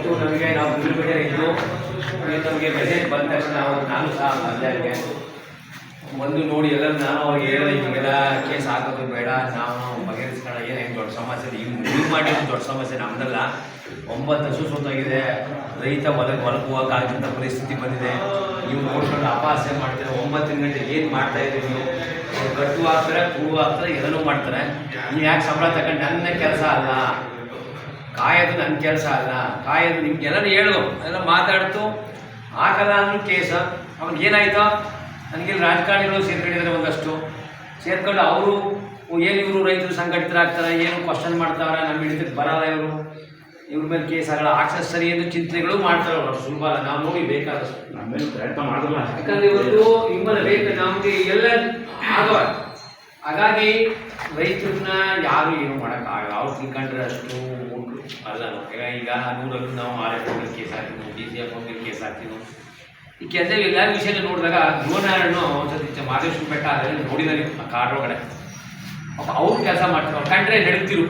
ಅವತ್ತು ನಮಗೆ ನಾವು ಬಿಡುಗಡೆ ಇದ್ದು, ನಮಗೆ ಮೆಸೇಜ್ ಬಂದ ತಕ್ಷಣ ಅವತ್ತು ನಾನು ಸಹ ಬಂದಾಗೆ ಬಂದು ನೋಡಿ ಎಲ್ಲ ನಾನು ಅವ್ರಿಗೆ ಹೇಳಿದೆ ಹಿಂಗೆಲ್ಲ ಕೇಸ್ ಹಾಕೋದು ಬೇಡ, ನಾವು ಬಗೆಹರಿಸ್ಕೊಳ್ಳ ಏನೇನು ದೊಡ್ಡ ಸಮಸ್ಯೆ ಹಿಂಗೆ ಹಿಂಗೆ ಮಾಡಿ ದೊಡ್ಡ ಸಮಸ್ಯೆ, ನಮ್ದಲ್ಲ. ಒಂಬತ್ತು ಹಸು ಸೊತ್ತಾಗಿದೆ ರೈತ ಹೊಲಕ್ಕೆ ಹೊಲಕ್ಕೆ ಪರಿಸ್ಥಿತಿ ಬಂದಿದೆ. ನೀವು ನೋಡ್ಕೊಂಡು ಅಪಹಾಸ್ಯ ಮಾಡ್ತೀರ ಒಂಬತ್ತು ಗಂಟೆ ಏನು ಮಾಡ್ತಾ ಇದ್ದೀವಿ ನೀವು? ಕಟ್ಟು ಹಾಕ್ತಾರೆ ಹೂವು ಹಾಕ್ತಾರೆ ಎಲ್ಲನೂ ಮಾಡ್ತಾರೆ. ನೀವು ಯಾಕೆ ಸಂಬಳ ತಗೊಂಡು ನನ್ನ ಕೆಲಸ ಅಲ್ಲ? ಕಾಯೋದು ನನ್ನ ಕೆಲಸ ಅಲ್ಲ. ಕಾಯೋದು ನಿಮ್ಗೆ ಎಲ್ಲರೂ ಹೇಳು. ಎಲ್ಲ ಮಾತಾಡ್ತು. ಹಾಕಲ್ಲ ಅಂದ್ರೂ ಕೇಸ. ಅವ್ನಿಗೆ ಏನಾಯ್ತು? ನನಗೆ ಇಲ್ಲಿ ರಾಜಕಾರಣಿಗಳು ಸೇರ್ಕೊಂಡಿದ್ದಾರೆ ಒಂದಷ್ಟು. ಸೇರ್ಕೊಂಡು ಅವರು ಏನು ಇವರು ರೈತರು ಸಂಘಟಿತರಾಗ್ತಾರೆ? ಏನು ಕ್ವಶನ್ ಮಾಡ್ತಾರೆ ನಮ್ಮ ಹಿಡಿತಕ್ಕೆ ಬರಲ್ಲ ಇವರು. ಇವ್ರ ಮೇಲೆ ಕೇಸ್ ಆಗಲ್ಲ ಆಕ್ಸಸ್ ಸರಿ ಎಂದು ಚಿಂತನೆಗಳು ಮಾಡ್ತಾರೆ ಅವರು. ಸುಲಭ ಅಲ್ಲ. ನಾವು ನೋಡಿ ಬೇಕಾದಷ್ಟು. ನಮ್ಮೇಲೆ ಪ್ರಯತ್ನ ಮಾಡಿದ್ರಲ್ಲ ಯಾಕಂದ್ರೆ ಇವತ್ತು ನಿಮ್ಮಲ್ಲಿ ಬೇಕು. ನಮಗೆ ಎಲ್ಲ ಆಗೋ ಹಾಗಾಗಿ ರೈತರನ್ನ ಯಾರು ಏನು ಮಾಡೋಕ್ಕಾಗಲ್ಲ. ಅವ್ರು ತಿಳ್ಕೊಂಡ್ರೆ ಅಷ್ಟು ಅಲ್ಲ. ಈಗ ನೂರಲ್ಲೂ ನಾವು ಆರ್ ಎಫ್ ಕೇಸ್ ಹಾಕಿದ್ವು, ಡಿ ಸಿ ಎಫ್ ಕೇಸ್ ಹಾಕಿದ್ವು. ಈ ಕೆಲಸ ಎಲ್ಲ ವಿಷಯನ ನೋಡಿದಾಗ ಧ್ರುವನಾರಾಯಣ ಒಂದ್ಸತಿ ಮಾದೇಶ್ವರ ಬೆಟ್ಟ ಅದರಲ್ಲಿ ನೋಡಿದಾರೆ ಕಾರ್ ಒಳಗಡೆ. ಅವ್ರು ಕೆಲಸ ಮಾಡ್ತಾರೆ ಕಂಡ್ರೆ ನಡೀತಿರು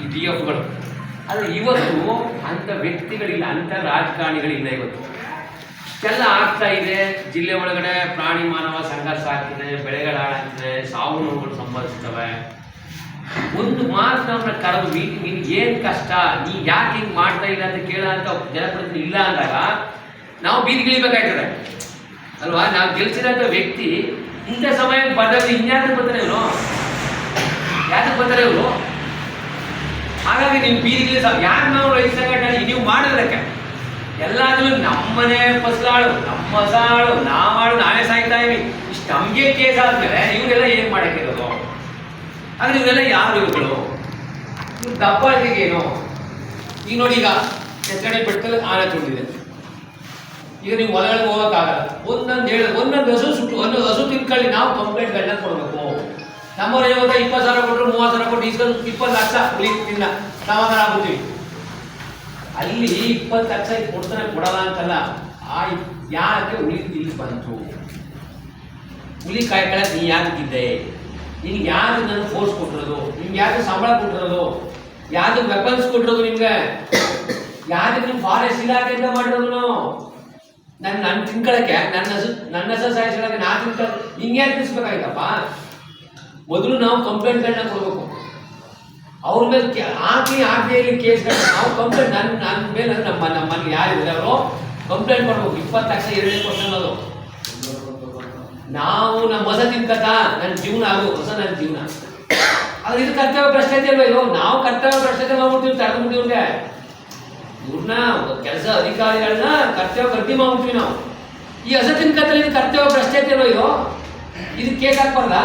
ಈ ಡಿ ಎಫ್ಗಳು. ಆದರೆ ಇವತ್ತು ಅಂಥ ವ್ಯಕ್ತಿಗಳಿಲ್ಲ, ಅಂಥ ರಾಜಕಾರಣಿಗಳಿಲ್ಲ ಇವತ್ತು. ಇಷ್ಟೆಲ್ಲ ಆಗ್ತಾ ಇದೆ. ಜಿಲ್ಲೆ ಒಳಗಡೆ ಪ್ರಾಣಿ ಮಾನವ ಸಂಘರ್ಷ ಆಗ್ತಿದೆ, ಬೆಳೆಗಳ ಹಾಳಾಗ್ತಿದೆ, ಸಾವು ನೋವುಗಳು ಸಂಭವಿಸ್ತವೆ. ಒಂದು ಮಾತು ನಮ್ಮನ್ನ ಕರೆದು ನಿನ್ಗೆ ಏನು ಕಷ್ಟ? ನೀ ಯಾಕೆ ಹಿಂಗ್ ಮಾಡ್ತಾ ಇಲ್ಲ ಅಂತ ಕೇಳೋ ಅಂತ ಜನಪ್ರತಿನಿಧಿ ಇಲ್ಲ ಅಂದಾಗ ನಾವು ಬೀದಿಗಿಳಿಬೇಕಾಯ್ತದೆ ಅಲ್ವಾ? ನಾವು ಗೆಲ್ಸಿದಂತ ವ್ಯಕ್ತಿ ಇಂಥ ಸಮಯ ಬಂದಾಗ ಇನ್ಯಾಕೆ ಬರ್ತಾರೆ ಇವನು ಯಾಕೆ ಬರ್ತಾರೆ ಇವರು? ಹಾಗಾಗಿ ನೀವು ಬೀದಿಗಿಳಿ ಯಾಕೆ ನಾವು ರೈತ ಸಂಘಟನೆ ನೀವು ಮಾಡೋದಕ್ಕೆ ಎಲ್ಲಾದ್ರೂ ನಮ್ಮನೆ ಫಸಲಾಳು, ನಮ್ಮ ಸಾಳು, ನಾವಾಳು, ನಾವೇ ಸಾಯ್ತಾ ಇವಿ ಇಷ್ಟು ನಮಗೆ ಕೇಸ್ ಆದ್ಮೇಲೆ ಇವರೆಲ್ಲ ಏನು ಮಾಡಕ್ಕಿರೋದು ಆದ್ರೆ ಇವರೆಲ್ಲ ಯಾರು ಇವುಗಳು ಇವ್ರು ದಬ್ಬಾಳಿಕೆಗೇನು ಈಗ ನೋಡಿ, ಈಗ ಎತ್ತಡೆ ಬೆಟ್ಟದಲ್ಲಿ ಆನೆ ತುಂಬಿದೆ. ಈಗ ನೀವು ಹೊಲಗಳಿಗೆ ಹೋಗೋಕ್ಕಾಗಲ್ಲ. ಒಂದೊಂದು ಹೇಳ, ಒಂದೊಂದು ಹಸು ಸುಟ್ಟು ಒಂದೊಂದು ಹಸು ತಿನ್ಕೊಳ್ಳಿ, ನಾವು ಕಂಪ್ಲೇಂಟ್ ಬೆಲ್ಲ ಕೊಡಬೇಕು. ನಮ್ಮವ್ರ ಐವತ್ತ ಇಪ್ಪತ್ತು ಸಾವಿರ ಕೊಟ್ಟರು ಮೂವತ್ತು ಸಾವಿರ ಕೊಟ್ಟು ಇಸ್ಕೊಂಡು ಇಪ್ಪತ್ತು ಲಕ್ಷ ಉಳಿ ತಿನ್ನ ಸಮಾಧಾನ ಆಗ್ಬಿಡ್ತೀವಿ. ಅಲ್ಲಿ ಇಪ್ಪತ್ತು ಲಕ್ಷ ಕೊಡ್ತಾನೆ ಕೊಡಲ್ಲ ಅಂತಲ್ಲ, ಆ ಯಾಕೆ ಉಳಿ ಇಲ್ಲಿ ಬಂತು? ಹುಲಿ ಕಾಯ್ಕೊಳಕ್ ನೀ ಯಾಕಿದ್ದೆ ನಿನ್ಗೆ ಯಾರು ನನ್ನ ಫೋರ್ಸ್ ಕೊಟ್ಟಿರೋದು? ನಿಮ್ಗೆ ಯಾರು ಸಂಬಳ ಕೊಟ್ಟಿರೋದು? ಯಾರು ವೆಪನ್ಸ್ ಕೊಟ್ಟಿರೋದು ನಿಮ್ಗೆ? ಯಾರು ನಿಮ್ ಫಾರೆಸ್ಟ್ ಇಲಾಖೆಯಿಂದ ಮಾಡಿರೋದು ನಾವು? ನನ್ನ ನನ್ನ ತಿನ್ಕೊಳಕ್ಕೆ ನನ್ನ ನನ್ನ ಹಸು ಸಾಯಿಸೋಕೆ ನಾ ತಿನ್ಕೊಳ ತಿನ್ಸ್ಬೇಕಾಯ್ತಪ್ಪ ಮೊದಲು ನಾವು ಕಂಪ್ಲೇಂಟ್ಗಳನ್ನ ಕೊಡ್ಬೇಕು. ಅವ್ರ ಮೇಲೆ ಆಗಲಿ ಹಾಕಿ ಹಾಕಿ ಕೇಸ್ಗಳನ್ನ ನಾವು ಕಂಪ್ಲೇಂಟ್ ನನ್ನ ನನ್ನ ಮೇಲೆ ನಮ್ಮ ನಮ್ಮಲ್ಲಿ ಯಾರಿದ್ದಾರೋ ಕಂಪ್ಲೇಂಟ್ ಮಾಡ್ಬೇಕು ಇಪ್ಪತ್ತು ಲಕ್ಷ ಎರಡನೇ ಕ್ವಶನ್ ಅದು ನಾವು ನಮ್ಮ ಹೊಸ ತಿನ್ಕತ ನನ್ನ ಜೀವನ ಆಗು, ಹೊಸ ನನ್ನ ಜೀವನ ಅದು ಇದು ಕರ್ತವ್ಯ ಭ್ರಷ್ಟತೆ ಅಲ್ವಾ ಇದು? ನಾವು ಕರ್ತವ್ಯ ಭ್ರಷ್ಟತೆ ಮಾಡ್ಬಿಡ್ತೀವಿ ತಡೆದ್ಬಿಟ್ಟಿವ್ರಿಗೆ ಇವ್ರನ್ನ ಕೆಲಸ ಅಧಿಕಾರಿಗಳನ್ನ ಕರ್ತವ್ಯ ಗಡ್ಡಿ ಮಾಡ್ಬಿಡ್ತೀವಿ ನಾವು. ಈ ಹೊಸ ತಿನ್ಕತ್ತಲ್ಲಿ ಇದು ಕರ್ತವ್ಯ ಭ್ರಷ್ಟತೆ ಅಲ್ವಾ ಇದು? ಇದು ಕೇಕ್ ಹಾಕ್ಬಾರ್ದ?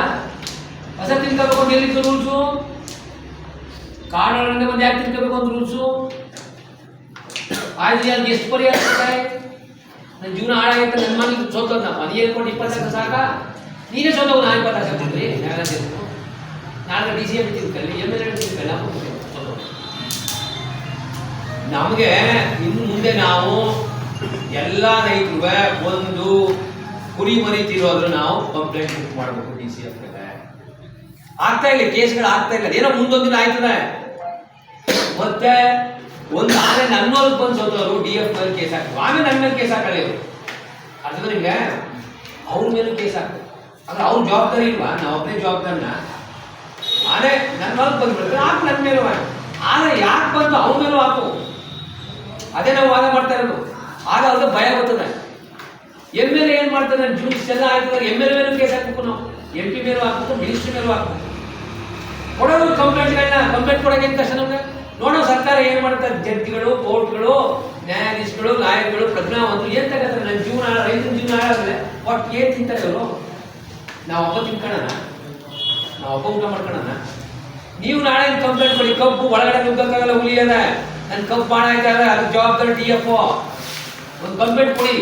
ಹೊಸ ತಿನ್ಕೋಬೇಕು ಅಂತ ಎಲ್ಲಿತ್ತು ರೂಲ್ಸು ಕಾಡೊಳಗಡೆ ಬಂದು ಯಾಕೆ ತಿನ್ಕೋಬೇಕು ಅಂತ ರೂಲ್ಸು ಆಯ್ತು ಎಷ್ಟು ಪರಿಹಾರ ನನ್ನ ಜೀವನ ಹಾಳಾಗೈತೆ ನನ್ನ ಮನೆ ಸೋತೋದ್ನಪ್ಪ ನೀ ಕೊಟ್ಟು ಇಪ್ಪತ್ತು ಸಾಕ? ನೀನೇ ಸೋತವ್ ನಾನು ಇಪ್ಪತ್ತು ಲಕ್ಷ ಕೊಡ್ರಿ ನಾನು ಡಿ ಸಿ ಎಂ ತಿನ್ಕಲ್ಲಿ ಎಂ ಎಲ್ ಎ ತಿನ್ಕಲ್ಲ ನಮಗೆ ಇನ್ನು ಮುಂದೆ ನಾವು ಎಲ್ಲ ರೈತರು ಒಂದು ಕುರಿ ಮರಿ ತಿರೋದ್ರು ನಾವು ಕಂಪ್ಲೇಂಟ್ ಬುಕ್ ಮಾಡಬೇಕು ಡಿ ಸಿ ಎಫ್ ಆಗ್ತಾ ಇಲ್ಲ ಕೇಸ್ಗಳು ಆಗ್ತಾ ಇಲ್ಲ. ಏನೋ ಮುಂದೊಂದಿನ ಆಯ್ತದೆ. ಮತ್ತೆ ಒಂದು ಆಮೇಲೆ ನನ್ನ ಹೊಲಕ್ಕೆ ಬಂದು ಸೋತವರು ಡಿ ಎಫ್ ಮೇಲೆ ಕೇಸ್ ಹಾಕ್ತಾರೆ. ಆಮೇಲೆ ನನ್ನ ಮೇಲೆ ಕೇಸ್ ಹಾಕಲ್ಲ ಇವರು. ಅರ್ಥದ ನಿಮ್ಗೆ? ಅವ್ರ ಮೇಲೆ ಕೇಸ್ ಹಾಕ್ತಾರೆ. ಅಂದ್ರೆ ಅವ್ರ ಜವಾಬ್ದಾರಿ ಇಲ್ವಾ? ನಾವು ಒಬ್ಬನೇ ಜವಾಬ್ದಾರಿನ. ಆನೆ ನನ್ನ ಮೇಲೆ ಬಂದ್ಬಿಡ್ತಾರೆ ಹಾಕು ನನ್ನ ಮೇಲೆ ಮಾಡಿ ಆನೆ ಯಾಕೆ ಬಂತು ಅವ್ರ ಮೇಲೂ ಹಾಕು ಅದೇ ನಾವು ವಾದ ಮಾಡ್ತಾ ಇರೋದು. ಆಗ ಅವ್ರಿಗೆ ಭಯ ಬರ್ತದೆ. ಎಂ ಎಲ್ ಎ ಏನು ಮಾಡ್ತಾರೆ? ಜ್ಯೂಸ್ ಎಲ್ಲ ಆಯ್ತದ ಎಂ ಎಲ್ ಎ ಮೇಲೂ ಕೇಸ್ ಹಾಕ್ಬೇಕು ನಾವು. ಎಂ ಪಿ ಮೇಲೂ ಹಾಕ್ಬೇಕು, ಮಿನಿಸ್ಟ್ರಿ ಮೇಲೂ ಹಾಕ್ಬೇಕು. ಕೊಡೋದು ಕಂಪ್ಲೇಂಟ್ಗಳನ್ನ ಕಂಪ್ಲೇಂಟ್ ಕೊಡೋಕೆ ಏನು ಕಷ್ಟ ನಮ್ಗೆ? ನೋಡೋ, ಸರ್ಕಾರ ಏನು ಮಾಡ್ತಾರೆ ಜಡ್ಜ್ಗಳು, ಕೋರ್ಟ್ಗಳು, ನ್ಯಾಯಾಧೀಶಗಳು, ಲಾಯರ್ಗಳು, ಪ್ರಜ್ಞಾವಂತರು, ಏನು ತಗೋತಾರೆ? ನನ್ನ ಜೀವನ ರೈತನ ಜೀವನ ಹಾಳಾದ್ರೆ ಒಟ್ಟು ಏನ್ ತಿಂತಾರೆ ಇವರು? ನಾವು ಒಬ್ಬ ತಿನ್ಕೊಳ್ಳೋಣ ನಾವು ಒಬ್ಬ ಊಟ ಮಾಡ್ಕೊಳ್ಳೋಣ ನೀವು ನಾಳೆ ಕಂಪ್ಲೇಂಟ್ ಕೊಡಿ. ಕಬ್ಬು ಒಳಗಡೆ ನುಗ್ಗಕ್ಕಾಗಲ್ಲ ಅದ ನನ್ನ ಕಬ್ಬು ಬಾಣ ಆಯ್ತಲ್ಲ ಅದಕ್ಕೆ ಜವಾಬ್ದಾರಿ ಡಿ ಎಫ್ ಒಂದು ಕಂಪ್ಲೇಂಟ್ ಕೊಡಿ.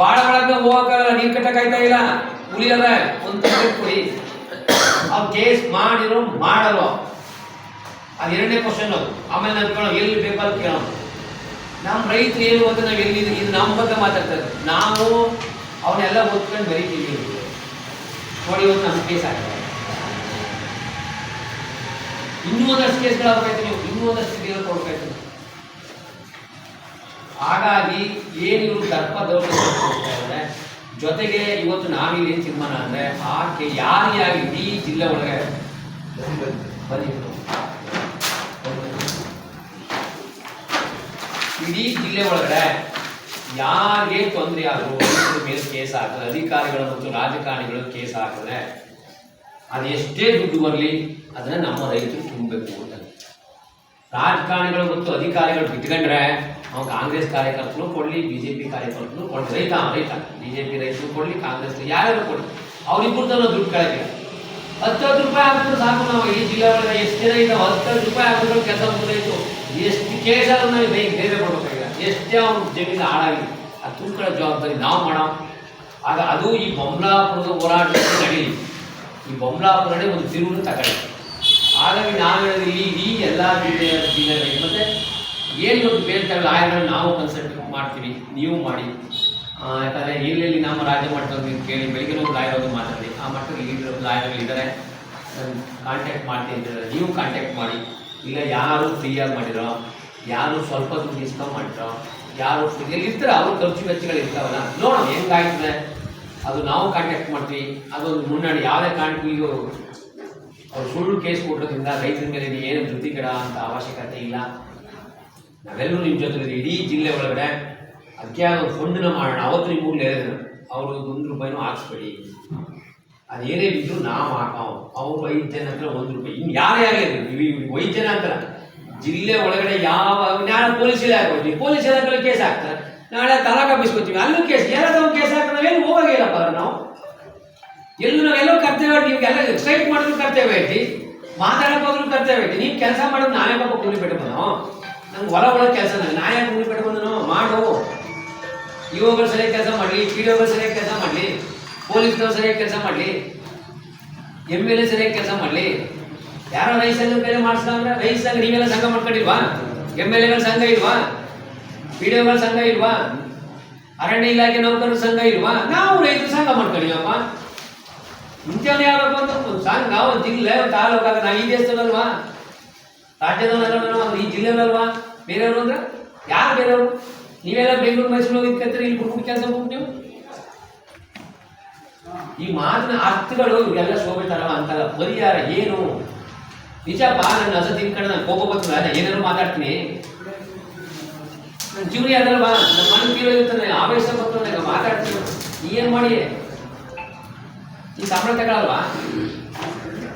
ಬಾಳ ಒಳಗ ಹೋಗಕ್ಕಾಗಲ್ಲ, ನೀರು ಕಟ್ಟಕ್ಕಾಯ್ತಾ ಇಲ್ಲ ಅದ ಒಂದು ಕಂಪ್ಲೇಂಟ್ ಕೊಡಿ. ಅವ್ರು ಕೇಸ್ ಮಾಡಿರೋ ಮಾಡಲ್ವೋ ಅದು ಎರಡನೇ ಕ್ವಶನ್ ಅದು. ಆಮೇಲೆ ನಾನು ಕೇಳೋ ಎಲ್ಲಿ ಬೇಕಾದ್ರೂ ಕೇಳೋಣ. ನಮ್ಮ ರೈತರು ಏನು ಅಂತ ನಾವು ಎಲ್ಲಿ ಇದು ನಮ್ಮ ಬಗ್ಗೆ ಮಾತಾಡ್ತಾರೆ. ನಾವು ಅವನ್ನೆಲ್ಲ ಓದ್ಕೊಂಡು ಬರೀತೀವಿ. ನೋಡಿ ಒಂದು ನಮ್ಮ ಕೇಸ್ ಆಗ್ತದೆ ಇನ್ನೂ ಒಂದಷ್ಟು ಕೇಸ್ಗಳು ಆಗ್ಬೇಕಾಯ್ತು ನೀವು ಇನ್ನೂ ಒಂದಷ್ಟು ಸ್ಥಿತಿಗಳು ಕೊಡ್ಬೇಕಾಯ್ತು ಹಾಗಾಗಿ ಏನು ಇವರು ದರ್ಪ ಇದ್ದಾರೆ ಜೊತೆಗೆ ಇವತ್ತು ನಾವೀಗ ಏನು ತೀರ್ಮಾನ ಅಂದರೆ ಆಕೆ ಯಾರಿಗೆ ಆಗಿ ಇಡೀ ಜಿಲ್ಲೆ ಒಳಗೆ ಬನ್ನಿ ಇಡೀ ಜಿಲ್ಲೆ ಒಳಗಡೆ ಯಾರಿಗೆ ತೊಂದರೆ ಆದರೂ ಮೇಲೆ ಕೇಸ್ ಹಾಕಿದ್ರೆ ಅಧಿಕಾರಿಗಳು ಮತ್ತು ರಾಜಕಾರಣಿಗಳು ಕೇಸ್ ಹಾಕಿದ್ರೆ ಅದೆಷ್ಟೇ ದುಡ್ಡು ಬರಲಿ, ಅದನ್ನ ನಮ್ಮ ರೈತರು ತುಂಬಬೇಕು ಅಂತ. ರಾಜಕಾರಣಿಗಳು ಮತ್ತು ಅಧಿಕಾರಿಗಳು ಬಿಟ್ಕೊಂಡ್ರೆ ಅವ್ನು ಕಾಂಗ್ರೆಸ್ ಕಾರ್ಯಕರ್ತರು ಕೊಡಲಿ ಬಿ ಜೆ ಪಿ ಕಾರ್ಯಕರ್ತರು ಕೊಡಲಿ, ರೈತ ರೈತ. ಬಿ ಜೆ ಪಿ ರೈತರು ಕೊಡಲಿ, ಕಾಂಗ್ರೆಸ್ ಯಾರ್ಯಾರು ಕೊಡಲಿ. ಅವ್ರಿಬ್ಬರು ತನ್ನ ದುಡ್ಡು ಕಳೆದಿಲ್ಲ ಹತ್ತು ರೂಪಾಯಿ ಹಾಕಿದ್ರು ಸಾಕು ನಾವು ಈ ಜಿಲ್ಲೆ ಒಳಗೆ ಎಷ್ಟು ಜನ ಹತ್ತು ರೂಪಾಯಿ ಹಾಕಿದ್ರು ಕೆಲಸ ಮುಗಿದಾಯ್ತು. ಎಷ್ಟು ಕೇಸ್ ಆದ್ರೂ ನಾವು ಬೇಗ ಬೇರೆ ಮಾಡಬೇಕಾಗಿಲ್ಲ ಎಷ್ಟೇ ಅವ್ನ ಜಮೀನು ಹಾಳಾಗಿ ಅದು ತುಂಬ ಜವಾಬ್ದಾರಿ ನಾವು ಮಾಡೋ ಆಗ ಅದು ಈ ಬೊಮ್ಲಾಪುರದ ಹೋರಾಟ ನಡೀಲಿ. ಈ ಬೊಮ್ಲಾಪುರನೇ ಒಂದು ತಿರುವನ್ನು ತಗೊಳ್ಳಿ ಹಾಗಾಗಿ ನಾವು ಹೇಳಿದ್ರೆ ಎಲ್ಲ ಜಿಲ್ಲೆಯ ಜಿಲ್ಲೆಗಳಿಗೆ ಮತ್ತೆ ಏನು ಬೇರೆ ಆಯ್ಕೆ ನಾವು ಕನ್ಸಲ್ಟ್ ಮಾಡ್ತೀವಿ, ನೀವು ಮಾಡಿ. ಯಾಕಂದರೆ ಎಲ್ಲೆಲ್ಲಿ ನಮ್ಮ ರಾಜ್ಯ ಮಟ್ಟದಲ್ಲಿ ಕೇಳಿ, ಬೆಳಿಗ್ಗೆ ಒಂದು ಲಾಯರ್ ಮಾತಾಡಿ. ಆ ಮಟ್ಟದಲ್ಲಿ ಇಲ್ಲಿ ಲಾಯರ್ಗಳಿದ್ದಾರೆ ಕಾಂಟ್ಯಾಕ್ಟ್ ಮಾಡ್ತೀನಿ ನೀವು ಕಾಂಟ್ಯಾಕ್ಟ್ ಮಾಡಿ. ಇಲ್ಲ, ಯಾರು ಫ್ರೀಯಾಗಿ ಮಾಡಿರೋ, ಯಾರು ಸ್ವಲ್ಪ ದುಡ್ಡು ಇಸ್ಕೊಂಡ್ ಮಾಡಿರೋ, ಯಾರು ಫ್ರೀಯಲ್ಲಿ ಎಲ್ಲಿ ಅವರು ಖರ್ಚು ವೆಚ್ಚಗಳು ಇರ್ತಾವಲ್ಲ? ನೋಡೋಣ ಹೆಂಗಾಗ್ತದೆ ಅದು ನಾವು ಕಾಂಟ್ಯಾಕ್ಟ್ ಮಾಡ್ತೀವಿ, ಅದೊಂದು ಮುನ್ನಡೆ. ಯಾವುದೇ ಕಾರಣಕ್ಕೂ ಅವ್ರು ಸುಳ್ಳು ಕೇಸ್ ಕೊಡೋದ್ರಿಂದ ರೈತರ ಮೇಲೆ ಏನು ಧೃತಿಗಡ ಅಂತ ಅವಶ್ಯಕತೆ ಇಲ್ಲ. ನಾವೆಲ್ಲರೂ ನಿಮ್ಮ ಜೊತೆ ಇಡೀ ಜಿಲ್ಲೆ ಒಳಗಡೆ ಅದಕ್ಕೆ ಒಂದು ಫಂಡ್ನ ಮಾಡೋಣ. ಅವತ್ತು ನಿಮ್ಮ ಹೇಳಿದ್ರು. ಅವರು ಒಂದು ರೂಪಾಯಿನೂ ಹಾಕ್ಸ್ಬೇಡಿ. ಅದೇನೇ ಬಿದ್ದು ನಾವು ಹಾಕಾವ್ ಅವ್ರು ಐದು ಜನ ಹತ್ರ ಒಂದು ರೂಪಾಯಿ. ಇನ್ನು ಯಾರೇ ಆಗಲಿ ನೀವು ವೈದ್ಯನ ಹತ್ರ. ಜಿಲ್ಲೆ ಒಳಗಡೆ ಯಾವ, ನಾಳೆ ಪೊಲೀಸ್ ಇಲಾಖೆ ಹೋಗ್ತೀವಿ ಪೊಲೀಸ್ ಇಲಾಖೆ ಕೇಸ್ ಹಾಕ್ತಾರೆ. ನಾಳೆ ತಲಾಖ ಬಿಸ್ಕೊತೀವಿ ಅಲ್ಲೂ ಕೇಸ್. ಏನಾದ್ರು ಕೇಸ್ ಹಾಕ್ತಾರೆ ನಾವೇನು ಹೋಗಾಗಿಲ್ಲಪ್ಪ ನಾವು? ಎಲ್ಲೂ ನಾವೆಲ್ಲೋ ಕರ್ತವ್ಯ ನೀವು ಎಲ್ಲ ಸ್ಟ್ರೈಕ್ ಮಾಡಿದ್ರು ಕರ್ತೇವೆ ಐತಿ. ಮಾತಾಡಕ್ಕೆ ಹೋದ್ರು ಕರ್ತವ್ಯ ಐತಿ. ನೀವು ಕೆಲಸ ಮಾಡೋದು ನಾನೇ ಪಾಪ ಕೂಲಿ ಬಿಟ್ಟು ನಂಗೆ ಹೊರ ಒಳಗೆ ಕೆಲಸ ನಾನೇ ಕೂಲಿ ಬಿಟ್ಟು ಬಂದನು? ಮಾಡು. ಇವಾಗ ಸರಿಯಾಗಿ ಕೆಲಸ ಮಾಡಲಿ, ಪಿ ಡಿ ಸರಿಯಾಗಿ ಕೆಲಸ ಮಾಡಲಿ. ಪೊಲೀಸ್ನವ್ರು ಸರಿಯಾಗಿ ಕೆಲಸ ಮಾಡಲಿ ಎಂ ಎಲ್ ಎ ಸರಿಯಾಗಿ ಕೆಲಸ ಮಾಡಲಿ, ಯಾರೋ ರೈಸಲ್ಲಿ ಬೇರೆ ಮಾಡಿಸ್ಕೊಂಡ್ರೆ ರೈತ ಸಂಘ ನೀವೆಲ್ಲ ಸಂಘ ಮಾಡ್ಕೊಂಡಿಲ್ವಾ? ಎಂ ಎಲ್ ಎಗಳ ಸಂಘ ಇಲ್ವಾ? ಪಿ ಡಿ ಸಂಘ ಇಲ್ವಾ? ಅರಣ್ಯ ಇಲಾಖೆ ನೌಕರರ ಸಂಘ ಇಲ್ವಾ? ನಾವು ರೈತರ ಸಂಘ ಮಾಡ್ಕೊಂಡಿವಪ್ಪ. ಮುಂಚೆನೇ ಅಂತ ಒಂದು ಸಂಘ ಒಂದು ಜಿಲ್ಲೆ, ಒಂದು ತಾಲೂಕಾಗ ನಾವು ಈ ದೇಶದಲ್ಲಲ್ವಾ ರಾಜ್ಯದಲ್ಲಲ್ವಾ ಈ ಜಿಲ್ಲೆದಲ್ವಾ ಬೇರೆಯವರು ಅಂದ್ರೆ ಯಾರು ಬೇರೆಯವರು? ನೀವೆಲ್ಲ ಬೆಂಗಳೂರು, ಮೈಸೂರು ಹೋಗಿದ್ಕಂದ್ರೆ ಇಲ್ಲಿ ಬಿಟ್ಬಿಟ್ಟು ಕೆಲಸ ಬಿಟ್ಟು ನೀವು? ಈ ಮಾತಿನ ಅರ್ಥಗಳು ಇವೆಲ್ಲ ಶೋಭಿತಾರ ಅಂತಲ್ಲ, ಪರಿಹಾರ ಏನು? ನಿಜಪ್ಪ ನನ್ನ ಹಸ ತಿನ್ಕೊಂಡು ನಾನು ಕೋಪ ಬರ್ತದೆ ನಾನು ಏನಾದ್ರು ಮಾತಾಡ್ತೀನಿ. ನನ್ನ ಜೀವನ ಯಾರಲ್ವಾ ನಮ್ಮ ಮನೆ ತೀರೋಗಿರ್ತಾನೆ ಆವೇಶ ಬರ್ತದೆ ನನಗೆ ಮಾತಾಡ್ತೀನಿ. ಏನು ಮಾಡಿ? ಈ ಸಂಬಳ ತಗೊಳಲ್ವಾ?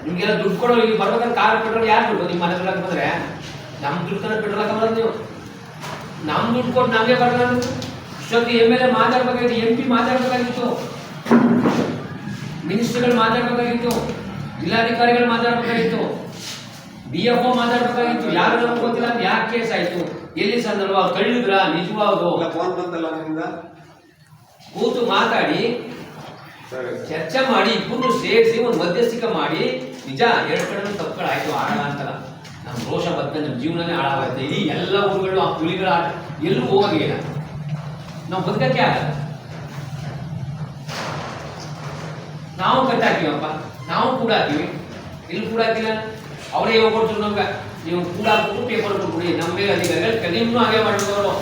ನಿಮ್ಗೆಲ್ಲ ದುಡ್ಡು ಕೊಡೋ ಈಗ ಬರ್ಬೇಕಾದ್ರೆ ಕಾರ್ ಪೆಟ್ರೋಲ್ ಯಾರು ದುಡ್ಡು? ನಿಮ್ಮ ಮನೆ ಕೊಡಕ್ಕೆ ಬಂದ್ರೆ? ನಮ್ಮ ದುಡ್ಡು ತನಕ ಪೆಟ್ರೋಲ್ ಹಾಕೊಂಬರೋದು ನೀವು. ನಮ್ಮ ದುಡ್ಡು ಕೊಟ್ಟು ನಮಗೆ ಬರಲ್ಲ ಇಷ್ಟೊತ್ತಿಗೆ ಎಂ ಎಲ್ ಎ ಮಾತಾಡ್ಬೇಕಾಗಿತ್ತು ಎಂ ಪಿ ಮಾತಾಡ್ಬೇಕಾಗಿತ್ತು. ಮಿನಿಸ್ಟರ್ಗಳು ಮಾತಾಡ್ಬೇಕಾಗಿತ್ತು ಜಿಲ್ಲಾಧಿಕಾರಿಗಳು ಮಾತಾಡ್ಬೇಕಾಗಿತ್ತು ಬಿ ಎಫ್ ಓ ಮಾತಾಡ್ಬೇಕಾಗಿತ್ತು ಯಾರು ನಮ್ಗೆ ಗೊತ್ತಿಲ್ಲ ಅಂತ ಯಾಕೆ ಕೇಸ್ ಆಯಿತು? ಎಲ್ಲಿ ಸಂದರ್ಭ? ಕಳ್ಳಿದ್ರ ನಿಜವಾಗೋ ಫೋನ್ ಬಂತಲ್ಲ ನಿಮ್ಮಿಂದ ಕೂತು ಮಾತಾಡಿ ಚರ್ಚೆ ಮಾಡಿ ಇಬ್ಬರು ಸೇರಿಸಿ ಒಂದು ಮಧ್ಯಸ್ಥಿಕೆ ಮಾಡಿ ನಿಜ ಎರಡು ಕಡೆ ತಪ್ಪುಗಳು ಆಯ್ತು ಆಡಲ್ಲ ಅಂತಲ್ಲ. ನಮ್ಮ ರೋಷ ಬರ್ತದೆ ನಮ್ಮ ಜೀವನನೇ ಹಾಳಾಗುತ್ತೆ. ಇಡೀ ಎಲ್ಲ ಊರುಗಳು ಆ ಹುಲಿಗಳ ಆಟ ಎಲ್ಲೂ ಹೋಗಿಲ್ಲ ನಾವು ಬದುಕಕ್ಕೆ ಆಗಲ್ಲ. ನಾವು ಕಟ್ಟಾಕಿವಪ್ಪ. ನಾವು ಕೂಡ ಹಾಕಿವಿ ಇಲ್ಲಿ ಕೂಡ ಹಾಕಿಲ್ಲ ಅವರೇ ಹೋಗ್ಕೊಡ್ತಾರೆ ನಮ್ಗೆ ನೀವು ಕೂಡ ಹಾಕ್ಬಿಟ್ಟು ಪೇಪರ್ ಕೊಟ್ಬಿಡಿ. ನಮ್ಮ ಮೇಲೆ ಅಧಿಕಾರಿಗಳು ಕಡಿಮೆ ಹಾಗೆ ಮಾಡಿದವರು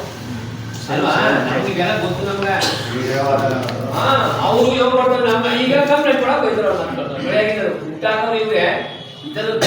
ಅಲ್ವಾ? ನಮಗೆಲ್ಲ ಗೊತ್ತು ನಮ್ಗೆ. ಹಾ ಅವರು ನಮ್ಮ ಈಗ ಕಂಪ್ಲೇಂಟ್ ಕೊಡಕ್ ಹೋಯ್ತಾರೆ ಹಾಕೋರು ಇವ್ರೆ. ಇಂಥದ್ದು